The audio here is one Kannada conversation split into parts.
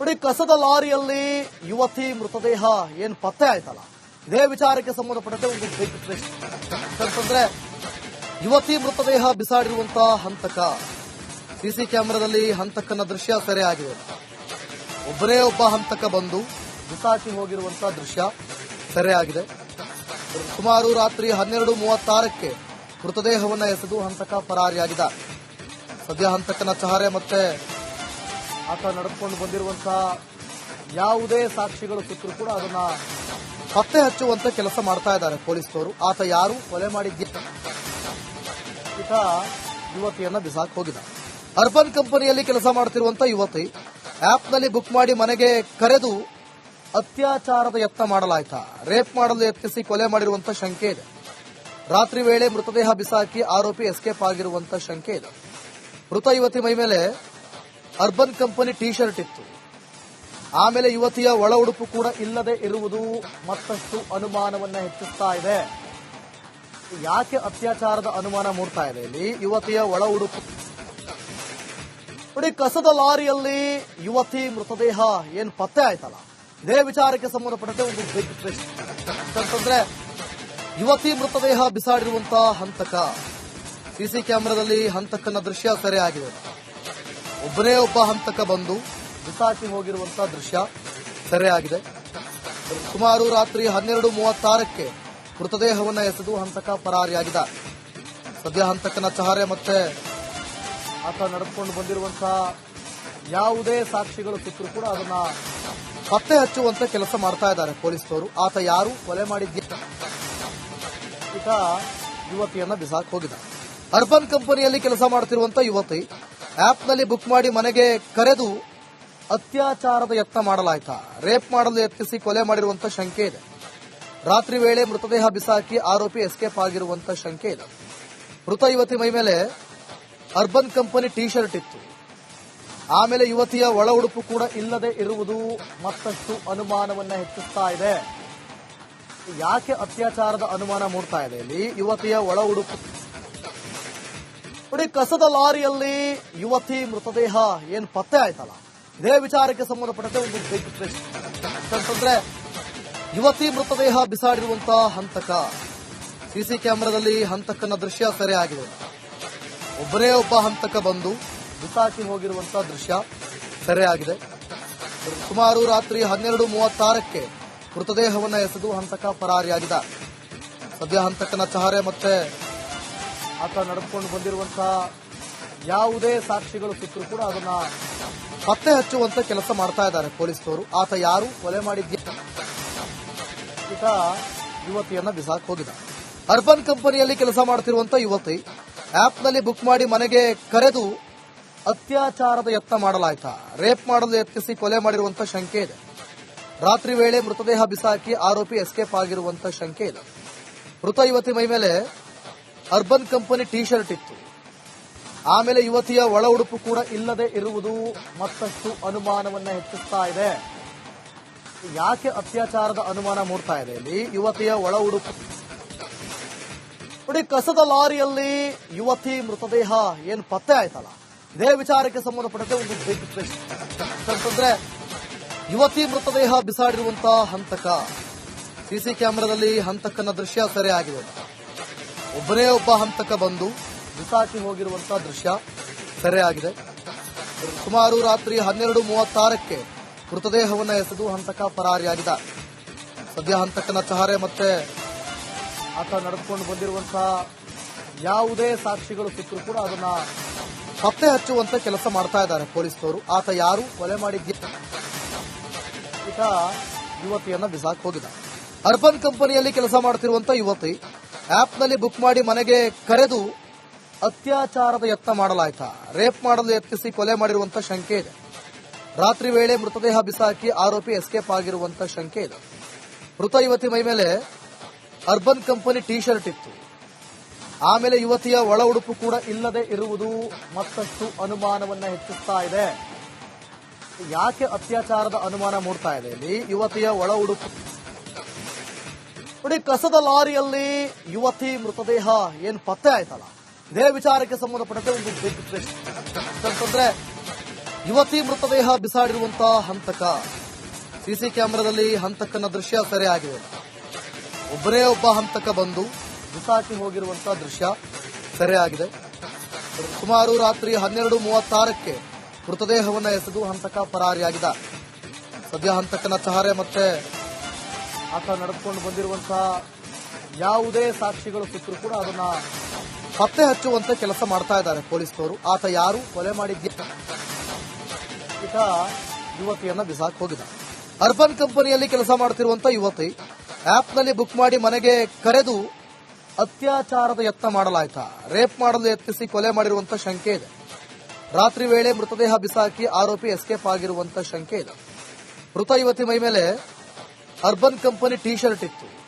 ನೋಡಿ ಕಸದ ಲಾರಿಯಲ್ಲಿ ಯುವತಿ ಮೃತದೇಹ ಏನ್ ಪತ್ತೆ ಆಯ್ತಲ್ಲ? ಇದೇ ವಿಚಾರಕ್ಕೆ ಸಂಬಂಧಪಟ್ಟಂತೆ ಒಂದು ಬಿಗ್ ಟ್ವಿಸ್ಟ್ ಅಂತಂದ್ರೆ ಯುವತಿ ಮೃತದೇಹ ಬಿಸಾಡಿರುವಂತಹ ಹಂತಕ ಸಿಸಿ ಕ್ಯಾಮೆರಾದಲ್ಲಿ ಹಂತಕನ ದೃಶ್ಯ ಸೆರೆ ಆಗಿದೆ ಒಬ್ಬನೇ ಒಬ್ಬ ಹಂತಕ ಬಂದು ಬಿಸಾಕಿ ಹೋಗಿರುವಂತಹ ದೃಶ್ಯ ಸೆರೆ ಆಗಿದೆ ಸುಮಾರು ರಾತ್ರಿ ಹನ್ನೆರಡು ಮೂವತ್ತಾರಕ್ಕೆ ಮೃತದೇಹವನ್ನು ಎಸೆದು ಹಂತಕ ಪರಾರಿಯಾಗಿದ್ದಾರೆ ಸದ್ಯ ಹಂತಕನ ಚಹರೆ ಮತ್ತೆ ಆತ ನಡೆದುಕೊಂಡು ಬಂದಿರುವಂತಹ ಯಾವುದೇ ಸಾಕ್ಷಿಗಳು ಸಿಕ್ಕರೂ ಕೂಡ ಅದನ್ನ ಪತ್ತೆ ಹಚ್ಚುವಂತ ಕೆಲಸ ಮಾಡ್ತಾ ಇದ್ದಾರೆ ಪೊಲೀಸರು ಆತ ಯಾರು? ಕೊಲೆ ಮಾಡಿದ್ದ ಈತ ಯುವತಿಯನ್ನ ಬಿಸಾಕ್ ಹೋಗಿದ ಅರ್ಬನ್ ಕಂಪನಿಯಲ್ಲಿ ಕೆಲಸ ಮಾಡ್ತಿರುವಂತ ಯುವತಿ ಆಪ್ನಲ್ಲಿ ಬುಕ್ ಮಾಡಿ ಮನೆಗೆ ಕರೆದು ಅತ್ಯಾಚಾರದ ಯತ್ನ ಮಾಡಲಾಯಿತ. ರೇಪ್ ಮಾಡಲು ಯತ್ನಿಸಿ ಕೊಲೆ ಮಾಡಿರುವಂತ ಶಂಕೆ ಇದೆ. ರಾತ್ರಿ ವೇಳೆ ಮೃತದೇಹ ಬಿಸಾಕಿ ಆರೋಪಿ ಎಸ್ಕೇಪ್ ಆಗಿರುವಂತ ಶಂಕೆ ಇದೆ. ಮೃತ ಯುವತಿ ಮೈ ಮೇಲೆ ಅರ್ಬನ್ ಕಂಪನಿ ಟಿ ಶರ್ಟ್ ಇತ್ತು. ಆಮೇಲೆ ಯುವತಿಯ ಒಳ ಉಡುಪು ಕೂಡ ಇಲ್ಲದೆ ಇರುವುದು ಮತ್ತಷ್ಟು ಅನುಮಾನವನ್ನ ಹೆಚ್ಚಿಸ್ತಾ ಇದೆ. ಯಾಕೆ ಅತ್ಯಾಚಾರದ ಅನುಮಾನ ಮೂಡ್ತಾ ಇದೆ ಇಲ್ಲಿ? ಯುವತಿಯ ಒಳ ಉಡುಪು. ನೋಡಿ, ಕಸದ ಲಾರಿಯಲ್ಲಿ ಯುವತಿ ಮೃತದೇಹ ಏನ್ ಪತ್ತೆ ಆಯ್ತಲ್ಲ? ಇದೇ ವಿಚಾರಕ್ಕೆ ಸಂಬಂಧಪಟ್ಟಂತೆ ಒಂದು ಅಂತಂದ್ರೆ, ಯುವತಿ ಮೃತದೇಹ ಬಿಸಾಡಿರುವಂತಹ ಹಂತಕ ಸಿಸಿ ಕ್ಯಾಮೆರಾದಲ್ಲಿ ಹಂತಕನ ದೃಶ್ಯ ಸೆರೆ ಆಗಿದೆ. ಒಬ್ಬನೇ ಒಬ್ಬ ಹಂತಕ ಬಂದು ಬಿಸಾಕಿ ಹೋಗಿರುವಂತ ದೃಶ್ಯ ಸೆರೆ ಆಗಿದೆ ಸುಮಾರು ರಾತ್ರಿ ಹನ್ನೆರಡು ಮೂವತ್ತಾರಕ್ಕೆ ಮೃತದೇಹವನ್ನು ಎಸೆದು ಹಂತಕ ಪರಾರಿಯಾಗಿದ್ದ. ಸದ್ಯ ಹಂತಕನ ಚಹರೆ ಮತ್ತೆ ಆತ ನಡೆದುಕೊಂಡು ಬಂದಿರುವಂತಹ ಯಾವುದೇ ಸಾಕ್ಷಿಗಳು ಸಿಕ್ಕರೂ ಕೂಡ ಅದನ್ನ ಪತ್ತೆ ಹಚ್ಚುವಂತ ಕೆಲಸ ಮಾಡ್ತಾ ಇದ್ದಾರೆ ಪೊಲೀಸರು ಆತ ಯಾರು, ಕೊಲೆ ಮಾಡಿದ್ದ ಯುವತಿಯನ್ನ ಬಿಸಾಕ್ ಹೋಗಿದ್ದ. ಅರ್ಬನ್ ಕಂಪನಿಯಲ್ಲಿ ಕೆಲಸ ಮಾಡ್ತಿರುವಂತ ಯುವತಿ ಆಪ್ನಲ್ಲಿ ಬುಕ್ ಮಾಡಿ ಮನೆಗೆ ಕರೆದು ಅತ್ಯಾಚಾರದ ಯತ್ನ ಮಾಡಲಾಯಿತಾ? ರೇಪ್ ಮಾಡಲು ಯತ್ನಿಸಿ ಕೊಲೆ ಮಾಡಿರುವಂತ ಶಂಕೆ ಇದೆ. ರಾತ್ರಿ ವೇಳೆ ಮೃತದೇಹ ಬಿಸಾಕಿ ಆರೋಪಿ ಎಸ್ಕೇಪ್ ಆಗಿರುವಂತ ಶಂಕೆ ಇದೆ. ಮೃತ ಯುವತಿ ಮೈ ಮೇಲೆ ಅರ್ಬನ್ ಕಂಪನಿ ಟಿ ಶರ್ಟ್ ಇತ್ತು. ಆಮೇಲೆ ಯುವತಿಯ ಒಳ ಉಡುಪು ಕೂಡ ಇಲ್ಲದೆ ಇರುವುದು ಮತ್ತಷ್ಟು ಅನುಮಾನವನ್ನ ಹೆಚ್ಚಿಸ್ತಾ ಇದೆ. ಯಾಕೆ ಅತ್ಯಾಚಾರದ ಅನುಮಾನ ಮೂಡ್ತಾ ಇದೆ? ಇಲ್ಲಿ ಯುವತಿಯ ಒಳ ಉಡುಪು ನೋಡಿ ಕಸದ ಲಾರಿಯಲ್ಲಿ ಯುವತಿ ಮೃತದೇಹ, ಏನ್ ಪತ್ತೆ ಆಯ್ತಲ್ಲ? ಇದೇ ವಿಚಾರಕ್ಕೆ ಸಂಬಂಧಪಟ್ಟಂತೆ ಒಂದು ಬಿಗ್ ಟ್ವಿಸ್ಟ್ ಅಂತಂದ್ರೆ ಯುವತಿ ಮೃತದೇಹ ಬಿಸಾಡಿರುವಂತ ಹಂತಕ ಸಿಸಿ ಕ್ಯಾಮೆರಾದಲ್ಲಿ ಹಂತಕನ ದೃಶ್ಯ ಸೆರೆ ಆಗಿದೆ ಒಬ್ಬನೇ ಒಬ್ಬ ಹಂತಕ ಬಂದು ಬಿಸಾಕಿ ಹೋಗಿರುವಂತ ದೃಶ್ಯ ಸೆರೆ ಆಗಿದೆ ಸುಮಾರು ರಾತ್ರಿ ಹನ್ನೆರಡು ಮೂವತ್ತಾರಕ್ಕೆ ಮೃತದೇಹವನ್ನು ಎಸೆದು ಹಂತಕ ಪರಾರಿಯಾಗಿದ್ದಾರೆ ಸದ್ಯ ಹಂತಕನ ಚಹರೆ ಮತ್ತೆ ಆತ ನಡೆದುಕೊಂಡು ಬಂದಿರುವಂತಹ ಯಾವುದೇ ಸಾಕ್ಷಿಗಳು ಸಿಕ್ಕರೂ ಕೂಡ ಅದನ್ನ ಪತ್ತೆ ಹಚ್ಚುವಂತ ಕೆಲಸ ಮಾಡ್ತಾ ಇದ್ದಾರೆ ಪೊಲೀಸರು ಆತ ಯಾರು? ಕೊಲೆ ಮಾಡಿದ್ದ ಯುವತಿಯನ್ನ ಬಿಸಾಕ್ ಹೋಗಿದ ಅರ್ಬನ್ ಕಂಪನಿಯಲ್ಲಿ ಕೆಲಸ ಮಾಡ್ತಿರುವಂತ ಯುವತಿ ಆಪ್ನಲ್ಲಿ ಬುಕ್ ಮಾಡಿ ಮನೆಗೆ ಕರೆದು ಅತ್ಯಾಚಾರದ ಯತ್ನ ಮಾಡಲಾಯ್ತ. ರೇಪ್ ಮಾಡಲು ಯತ್ನಿಸಿ ಕೊಲೆ ಮಾಡಿರುವಂತ ಶಂಕೆ ಇದೆ. ರಾತ್ರಿ ವೇಳೆ ಮೃತದೇಹ ಬಿಸಾಕಿ ಆರೋಪಿ ಎಸ್ಕೇಪ್ ಆಗಿರುವಂತ ಶಂಕೆ ಇದೆ. ಮೃತ ಯುವತಿ ಮೈ ಮೇಲೆ ಅರ್ಬನ್ ಕಂಪನಿ ಟಿ ಶರ್ಟ್ ಇತ್ತು. ಆಮೇಲೆ ಯುವತಿಯ ಒಳ ಉಡುಪು ಕೂಡ ಇಲ್ಲದೆ ಇರುವುದು ಮತ್ತಷ್ಟು ಅನುಮಾನವನ್ನ ಹೆಚ್ಚಿಸ್ತಾ ಇದೆ. ಯಾಕೆ ಅತ್ಯಾಚಾರದ ಅನುಮಾನ ಮೂಡ್ತಾ ಇದೆ ಇಲ್ಲಿ? ಯುವತಿಯ ಒಳ ಉಡುಪು. ನೋಡಿ, ಕಸದ ಲಾರಿಯಲ್ಲಿ ಯುವತಿ ಮೃತದೇಹ ಏನು ಪತ್ತೆ ಆಯ್ತಲ್ಲ? ಇದೇ ವಿಚಾರಕ್ಕೆ ಸಂಬಂಧಪಟ್ಟಂತೆ ಒಂದು ಟ್ವಿಸ್ಟ್ ಅಂತಂದ್ರೆ ಯುವತಿ ಮೃತದೇಹ ಬಿಸಾಡಿರುವಂತಹ ಹಂತಕ ಸಿಸಿ ಕ್ಯಾಮೆರಾದಲ್ಲಿ ಹಂತಕನ ದೃಶ್ಯ ಸೆರೆ ಆಗಿದೆ ಒಬ್ಬನೇ ಒಬ್ಬ ಹಂತಕ ಬಂದು ಬಿಸಾಕಿ ಹೋಗಿರುವಂತಹ ದೃಶ್ಯ ಸೆರೆ ಆಗಿದೆ ಸುಮಾರು ರಾತ್ರಿ ಹನ್ನೆರಡು ಮೂವತ್ತಾರಕ್ಕೆ ಮೃತದೇಹವನ್ನು ಎಸೆದು ಹಂತಕ ಪರಾರಿಯಾಗಿದ ಸದ್ಯ ಹಂತಕನ ಚಹರೆ ಮತ್ತೆ ಆತ ನಡೆದುಕೊಂಡು ಬಂದಿರುವಂತಹ ಯಾವುದೇ ಸಾಕ್ಷಿಗಳು ಸಿಕ್ಕರೂ ಕೂಡ ಅದನ್ನ ಪತ್ತೆ ಹಚ್ಚುವಂತ ಕೆಲಸ ಮಾಡ್ತಾ ಇದ್ದಾರೆ ಪೊಲೀಸರು ಆತ ಯಾರು? ಕೊಲೆ ಮಾಡಿದ್ದ ಯುವತಿಯನ್ನ ಬಿಸಾಕ್ ಹೋಗಿದ ಅರ್ಬನ್ ಕಂಪನಿಯಲ್ಲಿ ಕೆಲಸ ಮಾಡ್ತಿರುವಂತ ಯುವತಿ ಆಪ್ನಲ್ಲಿ ಬುಕ್ ಮಾಡಿ ಮನೆಗೆ ಕರೆದು ಅತ್ಯಾಚಾರದ ಯತ್ನ ಮಾಡಲಾಯಿತ. ರೇಪ್ ಮಾಡಲು ಯತ್ನಿಸಿ ಕೊಲೆ ಮಾಡಿರುವಂತ ಶಂಕೆ ಇದೆ. ರಾತ್ರಿ ವೇಳೆ ಮೃತದೇಹ ಬಿಸಾಕಿ ಆರೋಪಿ ಎಸ್ಕೇಪ್ ಆಗಿರುವಂತ ಶಂಕೆ ಇದೆ. ಮೃತ ಯುವತಿ ಮೈ ಮೇಲೆ ಅರ್ಬನ್ ಕಂಪನಿ ಟಿ ಶರ್ಟ್ ಇತ್ತು. ಆಮೇಲೆ ಯುವತಿಯ ಒಳ ಉಡುಪು ಕೂಡ ಇಲ್ಲದೆ ಇರುವುದು ಮತ್ತಷ್ಟು ಅನುಮಾನವನ್ನ ಹೆಚ್ಚಿಸ್ತಾ ಇದೆ. ಯಾಕೆ ಅತ್ಯಾಚಾರದ ಅನುಮಾನ ಮೂಡ್ತಾ ಇದೆ? ಇಲ್ಲಿ ಯುವತಿಯ ಒಳ ಉಡುಪು ನೋಡಿ, ಕಸದ ಲಾರಿಯಲ್ಲಿ ಯುವತಿ ಮೃತದೇಹ ಏನ್ ಪತ್ತೆ ಆಯ್ತಲ್ಲ? ಇದೇ ವಿಚಾರಕ್ಕೆ ಸಂಬಂಧಪಟ್ಟಂತೆ ಒಂದು ಬಿಗ್ ಅಂತಂದ್ರೆ, ಯುವತಿ ಮೃತದೇಹ ಬಿಸಾಡಿರುವಂತಹ ಹಂತಕ, ಸಿಸಿ ಕ್ಯಾಮೆರಾದಲ್ಲಿ ಹಂತಕನ ದೃಶ್ಯ ಸೆರೆ ಆಗಿದೆ ಒಬ್ಬರೇ ಒಬ್ಬ ಹಂತಕ ಬಂದು ಬಿಸಾಕಿ ಹೋಗಿರುವಂತಹ ದೃಶ್ಯ ಸೆರೆಯಾಗಿದೆ. ಸುಮಾರು ರಾತ್ರಿ ಹನ್ನೆರಡು ಮೂವತ್ತಾರಕ್ಕೆ ಮೃತದೇಹವನ್ನು ಎಸೆದು ಹಂತಕ ಪರಾರಿಯಾಗಿದ್ದ. ಸದ್ಯ ಹಂತಕನ ಚಹರೆ ಮತ್ತೆ ಆತ ನಡೆದುಕೊಂಡು ಬಂದಿರುವಂತಹ ಯಾವುದೇ ಸಾಕ್ಷಿಗಳು ಸಿಕ್ಕರೂ ಕೂಡ ಅದನ್ನ ಪತ್ತೆ ಹಚ್ಚುವಂತೆ ಕೆಲಸ ಮಾಡ್ತಾ ಇದ್ದಾರೆ ಪೊಲೀಸ್ನವರು. ಆತ ಯಾರು? ಕೊಲೆ ಮಾಡಿದ್ದ ಈತ ಯುವತಿಯನ್ನ ಬಿಸಾಕ್ ಹೋಗಿದ. ಅರ್ಬನ್ ಕಂಪನಿಯಲ್ಲಿ ಕೆಲಸ ಮಾಡ್ತಿರುವಂತ ಯುವತಿ ಆಪ್ನಲ್ಲಿ ಬುಕ್ ಮಾಡಿ ಮನೆಗೆ ಕರೆದು ಅತ್ಯಾಚಾರದ ಯತ್ನ ಮಾಡಲಾಯ್ತಾ. ರೇಪ್ ಮಾಡಲು ಯತ್ನಿಸಿ ಕೊಲೆ ಮಾಡಿರುವಂತ ಶಂಕೆ ಇದೆ. ರಾತ್ರಿ ವೇಳೆ ಮೃತದೇಹ ಬಿಸಾಕಿ ಆರೋಪಿ ಎಸ್ಕೇಪ್ ಆಗಿರುವಂತ ಶಂಕೆ ಇದೆ. ಮೃತ ಯುವತಿ ಮೈ ಮೇಲೆ ಅರ್ಬನ್ ಕಂಪನಿ ಟಿ ಶರ್ಟ್ ಇತ್ತು.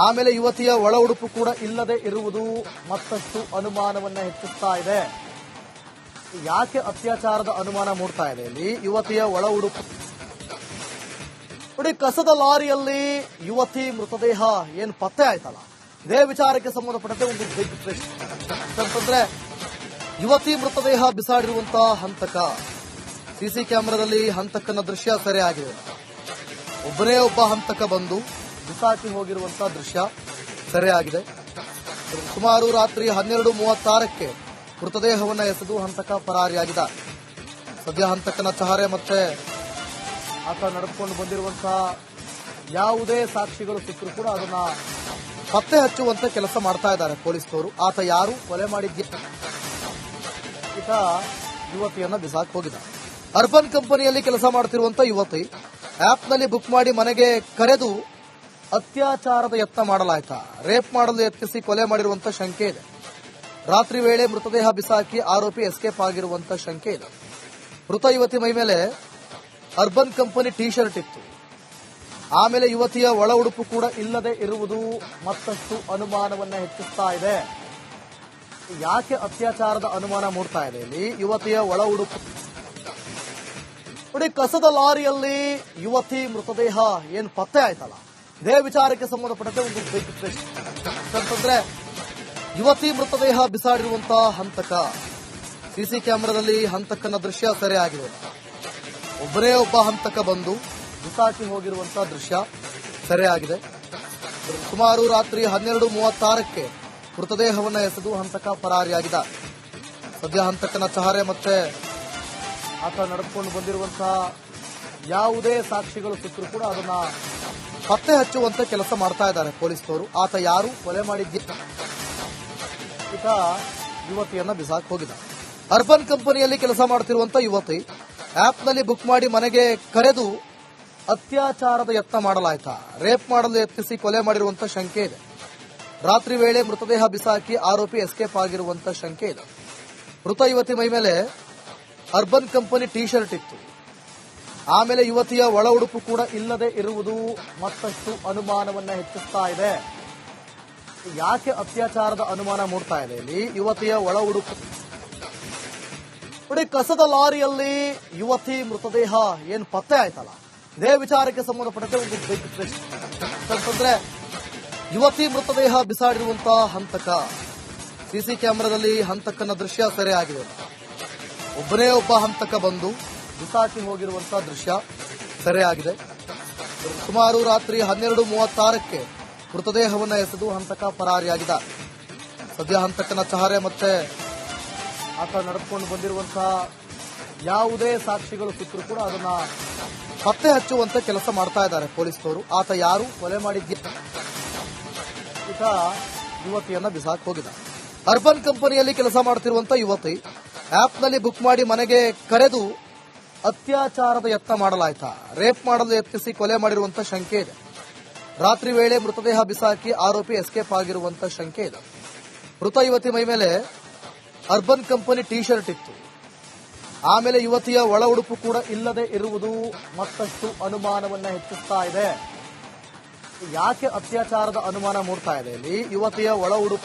ಆಮೇಲೆ ಯುವತಿಯ ಒಳ ಉಡುಪು ಕೂಡ ಇಲ್ಲದೆ ಇರುವುದು ಮತ್ತಷ್ಟು ಅನುಮಾನವನ್ನ ಹೆಚ್ಚಿಸ್ತಾ ಇದೆ. ಯಾಕೆ ಅತ್ಯಾಚಾರದ ಅನುಮಾನ ಮೂಡ್ತಾ ಇದೆ ಇಲ್ಲಿ? ಯುವತಿಯ ಒಳ ಉಡುಪು. ನೋಡಿ, ಕಸದ ಲಾರಿಯಲ್ಲಿ ಯುವತಿ ಮೃತದೇಹ ಏನ್ ಪತ್ತೆ ಆಯ್ತಲ್ಲ? ಇದೇ ವಿಚಾರಕ್ಕೆ ಸಂಬಂಧಪಟ್ಟಂತೆ ಒಂದು ಬಿಗ್ ಟ್ವಿಸ್ಟ್ ಅಂತಂದ್ರೆ, ಯುವತಿ ಮೃತದೇಹ ಬಿಸಾಡಿರುವಂತಹ ಹಂತಕ. ಸಿಸಿ ಕ್ಯಾಮೆರಾದಲ್ಲಿ ಹಂತಕನ ದೃಶ್ಯ ಸೆರೆಯಾಗಿದೆ. ಒಬ್ಬನೇ ಒಬ್ಬ ಹಂತಕ ಬಂದು ಬಿಸಾಕಿ ಹೋಗಿರುವಂತಹ ದೃಶ್ಯ ಸೆರೆಯಾಗಿದೆ. ಸುಮಾರು ರಾತ್ರಿ ಹನ್ನೆರಡು ಮೂವತ್ತಾರಕ್ಕೆ ಮೃತದೇಹವನ್ನು ಎಸೆದು ಹಂತಕ ಪರಾರಿಯಾಗಿದ್ದ. ಸದ್ಯ ಹಂತಕನ ಚಹರೆ ಮತ್ತೆ ಆತ ನಡೆದುಕೊಂಡು ಬಂದಿರುವಂತಹ ಯಾವುದೇ ಸಾಕ್ಷಿಗಳು ಸಿಕ್ಕರೂ ಕೂಡ ಅದನ್ನ ಪತ್ತೆ ಹಚ್ಚುವಂತ ಕೆಲಸ ಮಾಡ್ತಾ ಇದ್ದಾರೆ ಪೊಲೀಸ್ನವರು. ಆತ ಯಾರು, ಕೊಲೆ ಮಾಡಿದ್ದ ಯುವತಿಯನ್ನ ಬಿಸಾಕ್ ಹೋಗಿದ್ದ. ಅರ್ಬನ್ ಕಂಪನಿಯಲ್ಲಿ ಕೆಲಸ ಮಾಡ್ತಿರುವಂತ ಯುವತಿ ಆಪ್ನಲ್ಲಿ ಬುಕ್ ಮಾಡಿ ಮನೆಗೆ ಕರೆದು ಅತ್ಯಾಚಾರದ ಯತ್ನ ಮಾಡಲಾಯ್ತಾ? ರೇಪ್ ಮಾಡಲು ಯತ್ನಿಸಿ ಕೊಲೆ ಮಾಡಿರುವಂತ ಶಂಕೆ ಇದೆ. ರಾತ್ರಿ ವೇಳೆ ಮೃತದೇಹ ಬಿಸಾಕಿ ಆರೋಪಿ ಎಸ್ಕೇಪ್ ಆಗಿರುವಂತ ಶಂಕೆ ಇದೆ. ಮೃತ ಯುವತಿ ಮೈ ಮೇಲೆ ಅರ್ಬನ್ ಕಂಪನಿ ಟಿ ಶರ್ಟ್ ಇತ್ತು. ಆಮೇಲೆ ಯುವತಿಯ ಒಳ ಉಡುಪು ಕೂಡ ಇಲ್ಲದೆ ಇರುವುದು ಮತ್ತಷ್ಟು ಅನುಮಾನವನ್ನ ಹೆಚ್ಚಿಸ್ತಾ ಇದೆ. ಯಾಕೆ ಅತ್ಯಾಚಾರದ ಅನುಮಾನ ಮೂಡ್ತಾ ಇದೆ? ಇಲ್ಲಿ ಯುವತಿಯ ಒಳ ಉಡುಪು ನೋಡಿ ಕಸದ ಲಾರಿಯಲ್ಲಿ ಯುವತಿ ಮೃತದೇಹ ಏನ್ ಪತ್ತೆ ಆಯ್ತಲ್ಲ? ಇದೇ ವಿಚಾರಕ್ಕೆ ಸಂಬಂಧಪಟ್ಟಂತೆ ಒಂದು ಅಂತಂದ್ರೆ ಯುವತಿ ಮೃತದೇಹ ಬಿಸಾಡಿರುವಂತಹ ಹಂತಕ ಸಿಸಿ ಕ್ಯಾಮೆರಾದಲ್ಲಿ ಹಂತಕನ ದೃಶ್ಯ ಸೆರೆ ಆಗಿದೆ ಒಬ್ಬರೇ ಒಬ್ಬ ಹಂತಕ ಬಂದು ಬಿಸಾಕಿ ಹೋಗಿರುವಂತಹ ದೃಶ್ಯ ಸೆರೆಯಾಗಿದೆ. ಸುಮಾರು ರಾತ್ರಿ ಹನ್ನೆರಡು ಮೂವತ್ತಾರಕ್ಕೆ ಮೃತದೇಹವನ್ನ ಎಸೆದು ಹಂತಕ ಪರಾರಿಯಾಗಿದ್ದ ಸದ್ಯ ಹಂತಕನ ಚಹರೆ ಮತ್ತೆ ಆತ ನಡೆದುಕೊಂಡು ಬಂದಿರುವಂತಹ ಯಾವುದೇ ಸಾಕ್ಷಿಗಳು ಸಿಕ್ಕರೂ ಕೂಡ ಅದನ್ನ ಪತ್ತೆ ಹಚ್ಚುವಂತ ಕೆಲಸ ಮಾಡ್ತಾ ಇದ್ದಾರೆ ಪೊಲೀಸರು ಆತ ಯಾರು? ಕೊಲೆ ಮಾಡಿದ್ಯ? ಈತ ಯುವತಿಯನ್ನ ಬಿಸಾಕ್ ಹೋಗಿದ ಅರ್ಬನ್ ಕಂಪನಿಯಲ್ಲಿ ಕೆಲಸ ಮಾಡ್ತಿರುವಂತ ಯುವತಿ ಆಪ್ನಲ್ಲಿ ಬುಕ್ ಮಾಡಿ ಮನೆಗೆ ಕರೆದು ಅತ್ಯಾಚಾರದ ಯತ್ನ ಮಾಡಲಾಯಿತ? ರೇಪ್ ಮಾಡಲು ಯತ್ನಿಸಿ ಕೊಲೆ ಮಾಡಿರುವಂತ ಶಂಕೆ ಇದೆ. ರಾತ್ರಿ ವೇಳೆ ಮೃತದೇಹ ಬಿಸಾಕಿ ಆರೋಪಿ ಎಸ್ಕೇಪ್ ಆಗಿರುವಂತ ಶಂಕೆ ಇದೆ. ಮೃತ ಯುವತಿ ಮೈ ಮೇಲೆ ಅರ್ಬನ್ ಕಂಪನಿ ಟಿ ಶರ್ಟ್ ಇತ್ತು. ಆಮೇಲೆ ಯುವತಿಯ ಒಳ ಉಡುಪು ಕೂಡ ಇಲ್ಲದೆ ಇರುವುದು ಮತ್ತಷ್ಟು ಅನುಮಾನವನ್ನ ಹೆಚ್ಚಿಸ್ತಾ ಇದೆ. ಯಾಕೆ ಅತ್ಯಾಚಾರದ ಅನುಮಾನ ಮೂಡ್ತಾ ಇದೆ ಇಲ್ಲಿ? ಯುವತಿಯ ಒಳ ಉಡುಪು. ನೋಡಿ ಕಸದ ಲಾರಿಯಲ್ಲಿ ಯುವತಿ ಮೃತದೇಹ ಏನ್ ಪತ್ತೆ ಆಯ್ತಲ್ಲ? ಇದೇ ವಿಚಾರಕ್ಕೆ ಸಂಬಂಧಪಟ್ಟಂತೆ ಒಂದು ಬಿಗ್ ಟ್ವಿಸ್ಟ್ ಅಂತಂದ್ರೆ, ಯುವತಿ ಮೃತದೇಹ ಬಿಸಾಡಿರುವಂತಹ ಹಂತಕ ಸಿಸಿ ಕ್ಯಾಮೆರಾದಲ್ಲಿ ಹಂತಕನ ದೃಶ್ಯ ಸೆರೆಯಾಗಿದೆ ಒಬ್ಬನೇ ಒಬ್ಬ ಹಂತಕ ಬಂದು ಬಿಸಾಕಿ ಹೋಗಿರುವಂತಹ ದೃಶ್ಯ ಸೆರೆಯಾಗಿದೆ. ಸುಮಾರು ರಾತ್ರಿ ಹನ್ನೆರಡು ಮೂವತ್ತಾರಕ್ಕೆ ಮೃತದೇಹವನ್ನು ಎಸೆದು ಹಂತಕ ಪರಾರಿಯಾಗಿದ್ದ. ಸದ್ಯ ಹಂತಕನ ಚಹರೆ ಮತ್ತೆ ಆತ ನಡೆದುಕೊಂಡು ಬಂದಿರುವಂತಹ ಯಾವುದೇ ಸಾಕ್ಷಿಗಳು ಸಿಕ್ಕರೂ ಕೂಡ ಅದನ್ನ ಪತ್ತೆ ಹಚ್ಚುವಂತೆ ಕೆಲಸ ಮಾಡ್ತಾ ಇದ್ದಾರೆ ಪೊಲೀಸ್ನವರು. ಆತ ಯಾರು, ಕೊಲೆ ಮಾಡಿದ್ದ ಯುವತಿಯನ್ನ ಬಿಸಾಕ್ ಹೋಗಿದ್ದ. ಅರ್ಬನ್ ಕಂಪನಿಯಲ್ಲಿ ಕೆಲಸ ಮಾಡ್ತಿರುವಂತ ಯುವತಿ ಆಪ್ನಲ್ಲಿ ಬುಕ್ ಮಾಡಿ ಮನೆಗೆ ಕರೆದು ಅತ್ಯಾಚಾರದ ಯತ್ನ ಮಾಡಲಾಯಿತ? ರೇಪ್ ಮಾಡಲು ಯತ್ನಿಸಿ ಕೊಲೆ ಮಾಡಿರುವಂತ ಶಂಕೆ ಇದೆ. ರಾತ್ರಿ ವೇಳೆ ಮೃತದೇಹ ಬಿಸಾಕಿ ಆರೋಪಿ ಎಸ್ಕೇಪ್ ಆಗಿರುವಂತ ಶಂಕೆ ಇದೆ. ಮೃತ ಯುವತಿ ಮೈ ಮೇಲೆ ಅರ್ಬನ್ ಕಂಪನಿ ಟಿ ಶರ್ಟ್ ಇತ್ತು. ಆಮೇಲೆ ಯುವತಿಯ ಒಳ ಉಡುಪು ಕೂಡ ಇಲ್ಲದೆ ಇರುವುದು ಮತ್ತಷ್ಟು ಅನುಮಾನವನ್ನ ಹೆಚ್ಚಿಸ್ತಾ ಇದೆ. ಯಾಕೆ ಅತ್ಯಾಚಾರದ ಅನುಮಾನ ಮೂಡ್ತಾ ಇದೆ? ಇಲ್ಲಿ ಯುವತಿಯ ಒಳ ಉಡುಪು